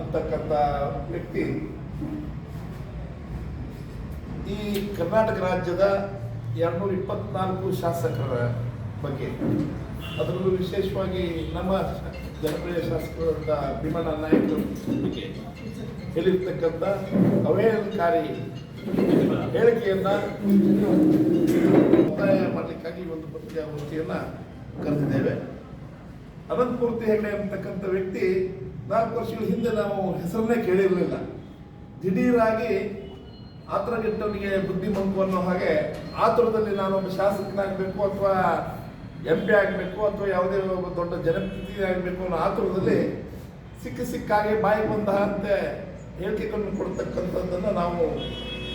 ಅಂತಕ್ಕಂಥ ವ್ಯಕ್ತಿ. ಈ ಕರ್ನಾಟಕ ರಾಜ್ಯದ ಎರಡ್ನೂರ ಇಪ್ಪತ್ನಾಲ್ಕು ಶಾಸಕರ ಬಗ್ಗೆ. ಅದರಲ್ಲೂ ವಿಶೇಷವಾಗಿ ನಮ್ಮ ಜನಪ್ರಿಯ ಶಾಸಕರಾದ ಭೀಮಣ್ಣ ನಾಯಕರ ಬಗ್ಗೆ ಹೇಳಿರ್ತಕ್ಕಂಥ ಅವೇಳನಕಾರಿ ಹೇಳಿಕೆಯನ್ನ ಒತ್ತಾಯ ಮಾಡಲಿಕ್ಕಾಗಿ ಒಂದು ಪತ್ರಿಕಾಗೋಷ್ಠಿಯನ್ನ ಕರೆದಿದ್ದೇವೆ. ಅನಂತಮೂರ್ತಿ ಹೆಗಡೆ ಅಂತಕ್ಕಂಥ ವ್ಯಕ್ತಿ ನಾಲ್ಕು ವರ್ಷಗಳ ಹಿಂದೆ ನಾವು ಹೆಸರನ್ನೇ ಕೇಳಿರಲಿಲ್ಲ. ದಿಢೀರಾಗಿ ಆತರಗೆಟ್ಟವನಿಗೆ ಬುದ್ಧಿ ಮಂಕು ಅನ್ನೋ ಹಾಗೆ ಆತುರದಲ್ಲಿ ನಾನು ಒಬ್ಬ ಶಾಸಕನಾಗಬೇಕು ಅಥವಾ ಎಂ ಪಿ ಆಗಬೇಕು ಅಥವಾ ಯಾವುದೇ ಒಬ್ಬ ದೊಡ್ಡ ಜನಪ್ರತಿನಿಧಿ ಆಗಬೇಕು ಅನ್ನೋ ಆತುರದಲ್ಲಿ ಸಿಕ್ಕ ಸಿಕ್ಕಾಗಿ ಬಾಯಿ ಬಂದ ಅಂತೆ ಹೇಳಿಕೆಗಳನ್ನು ಕೊಡ್ತಕ್ಕಂಥದ್ದನ್ನು ನಾವು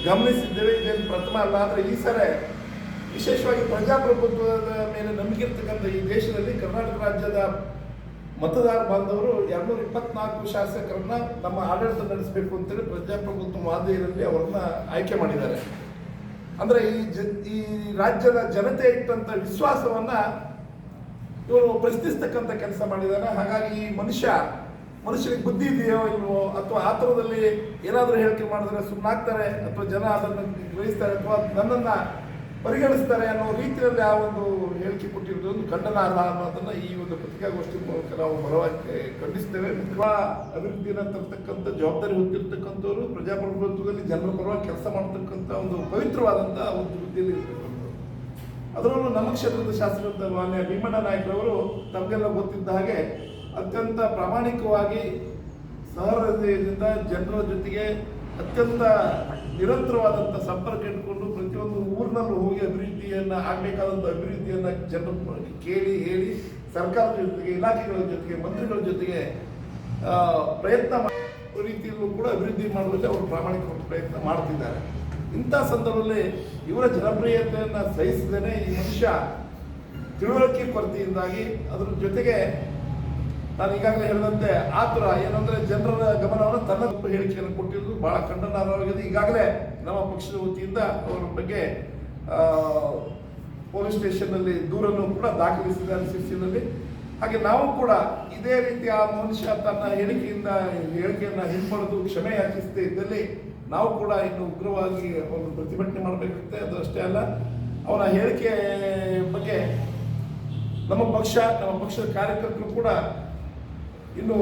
ಗಮನಿಸಿದ್ದೇವೆ. ಇದೇನು ಪ್ರಥಮ ಅಲ್ಲ, ಆದರೆ ಈ ಸರಿ ವಿಶೇಷವಾಗಿ ಪ್ರಜಾಪ್ರಭುತ್ವದ ಮೇಲೆ ನಂಬಿಕೆ ಇರ್ತಕ್ಕಂಥ ಈ ದೇಶದಲ್ಲಿ ಕರ್ನಾಟಕ ರಾಜ್ಯದ ಮತದಾರ ಬಾಂಧವರು ಎರಡ್ನೂರ ಇಪ್ಪತ್ನಾಲ್ಕು ಶಾಸಕರನ್ನ ನಮ್ಮ ಆಡಳಿತ ನಡೆಸಬೇಕು ಅಂತೇಳಿ ಪ್ರಜಾಪ್ರಭುತ್ವ ಮಾದರಿಯಲ್ಲಿ ಅವರನ್ನ ಆಯ್ಕೆ ಮಾಡಿದ್ದಾರೆ. ಅಂದ್ರೆ ಈ ಜ, ಈ ರಾಜ್ಯದ ಜನತೆ ಇಟ್ಟಂತ ವಿಶ್ವಾಸವನ್ನ ಇವರು ಪ್ರಶ್ನಿಸ್ತಕ್ಕಂಥ ಕೆಲಸ ಮಾಡಿದ್ದಾರೆ. ಹಾಗಾಗಿ ಈ ಮನುಷ್ಯ, ಮನುಷ್ಯನಿಗೆ ಬುದ್ಧಿ ಇದೆಯೋ ಇಲ್ವೋ ಅಥವಾ ಆತುರದಲ್ಲಿ ಏನಾದರೂ ಹೇಳಿಕೆ ಮಾಡಿದ್ರೆ ಸುಮ್ಮನಾಗ್ತಾರೆ ಅಥವಾ ಜನ ಅದನ್ನು ಗ್ರಹಿಸ್ತಾರೆ ಅಥವಾ ನನ್ನನ್ನ ಪರಿಗಣಿಸ್ತಾರೆ ಅನ್ನೋ ರೀತಿಯಲ್ಲಿ ಆ ಒಂದು ಹೇಳಿಕೆ ಕೊಟ್ಟಿರೋದು ಒಂದು ಖಂಡನಾರ್ಹ ಅನ್ನೋದನ್ನ ಈ ಒಂದು ಪತ್ರಿಕಾಗೋಷ್ಠಿ ಮೂಲಕ ನಾವು ಬಲವಾಗಿ ಖಂಡಿಸ್ತೇವೆ. ಮುಖ್ಯವಾ ಅಭಿವೃದ್ಧಿಯನ್ನು ತರ್ತಕ್ಕಂಥ ಜವಾಬ್ದಾರಿ ಹೊಂದಿರತಕ್ಕಂಥವ್ರು, ಪ್ರಜಾಪ್ರಭುತ್ವದಲ್ಲಿ ಜನರ ಪರವಾಗಿ ಕೆಲಸ ಮಾಡ್ತಕ್ಕಂಥ ಒಂದು ಪವಿತ್ರವಾದಂಥ ಒಂದು ಇರ್ತಕ್ಕಂಥವ್ರು. ಅದರಲ್ಲೂ ನಮ್ಮ ಕ್ಷೇತ್ರದ ಶಾಸಕರಾದ ಮಾನ್ಯ ಭೀಮಣ್ಣ ನಾಯಕರವರು ತಮಗೆಲ್ಲ ಗೊತ್ತಿದ್ದ ಹಾಗೆ ಅತ್ಯಂತ ಪ್ರಾಮಾಣಿಕವಾಗಿ ಸಹರತೆಯಿಂದ ಜನರ ಜೊತೆಗೆ ಅತ್ಯಂತ ನಿರಂತರವಾದಂಥ ಸಂಪರ್ಕ ಇಟ್ಕೊಂಡು ಪ್ರತಿಯೊಂದು ಊರಿನಲ್ಲೂ ಹೋಗಿ ಅಭಿವೃದ್ಧಿಯನ್ನ ಆಗಬೇಕಾದಂಥ ಅಭಿವೃದ್ಧಿಯನ್ನ ಜನರ ಕೇಳಿ ಹೇಳಿ ಸರ್ಕಾರದ ಜೊತೆಗೆ ಇಲಾಖೆಗಳ ಜೊತೆಗೆ, ಮಂತ್ರಿಗಳ ಜೊತೆಗೆ ಪ್ರಯತ್ನ ರೀತಿಯಲ್ಲೂ ಕೂಡ ಅಭಿವೃದ್ಧಿ ಮಾಡುವಲ್ಲಿ ಅವರು ಪ್ರಾಮಾಣಿಕ ಪ್ರಯತ್ನ ಮಾಡ್ತಿದ್ದಾರೆ. ಇಂಥ ಸಂದರ್ಭದಲ್ಲಿ ಇವರ ಜನಪ್ರಿಯತೆಯನ್ನು ಸಹಿಸದೇನೆ ಈ ಮನುಷ್ಯ ತಿಳುವಳಿಕೆ ಕೊರತೆಯಿಂದಾಗಿ ಅದರ ಜೊತೆಗೆ ನಾನು ಈಗಾಗಲೇ ಹೇಳಿದಂತೆ ಆತುರ, ಏನಂದ್ರೆ ಜನರ ಗಮನವನ್ನು ತನ್ನ ಹೇಳಿಕೆಯನ್ನು ಕೊಟ್ಟಿದ್ದು ಬಹಳ ಖಂಡನಾರ್ಹವಾಗಿದೆ ಈಗಾಗಲೇ ನಮ್ಮ ಪಕ್ಷದ ವತಿಯಿಂದ ಅವರ ಬಗ್ಗೆ ಪೊಲೀಸ್ ಸ್ಟೇಷನ್ನಲ್ಲಿ ದೂರನ್ನು ಕೂಡ ದಾಖಲಿಸಿದ್ದಾರೆ ಶಿರ್ಸಿನಲ್ಲಿ ಹಾಗೆ ನಾವು ಕೂಡ ಇದೇ ರೀತಿ ಆ ಮನುಷ್ಯ ತನ್ನ ಹೇಳಿಕೆಯಿಂದ, ಹೇಳಿಕೆಯನ್ನು ಹಿಂಪಡೆದು ಕ್ಷಮೆ ಯಾಚಿಸದೇ ಇದ್ದಲ್ಲಿ ನಾವು ಕೂಡ ಇನ್ನು ಉಗ್ರವಾಗಿ ಒಂದು ಪ್ರತಿಭಟನೆ ಮಾಡಬೇಕಾಗುತ್ತೆ. ಅದು ಅಷ್ಟೇ ಅಲ್ಲ ಅವನ ಹೇಳಿಕೆ ಬಗ್ಗೆ ನಮ್ಮ ಪಕ್ಷ, ನಮ್ಮ ಪಕ್ಷದ ಕಾರ್ಯಕರ್ತರು ಕೂಡ ಇನ್ನು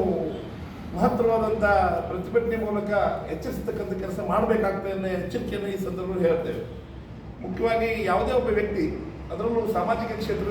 ಮಹತ್ತರವಾದಂಥ ಪ್ರತಿಭಟನೆ ಮೂಲಕ ಎಚ್ಚರಿಸತಕ್ಕಂಥ ಕೆಲಸ ಮಾಡಬೇಕಾಗ್ತದೆ ಅನ್ನೋ ಎಚ್ಚರಿಕೆಯನ್ನು ಈ ಸಂದರ್ಭದಲ್ಲಿ ಹೇಳ್ತೇವೆ. ಮುಖ್ಯವಾಗಿ ಯಾವುದೇ ಒಬ್ಬ ವ್ಯಕ್ತಿ ಅದರಲ್ಲೂ ಸಾಮಾಜಿಕ ಕ್ಷೇತ್ರ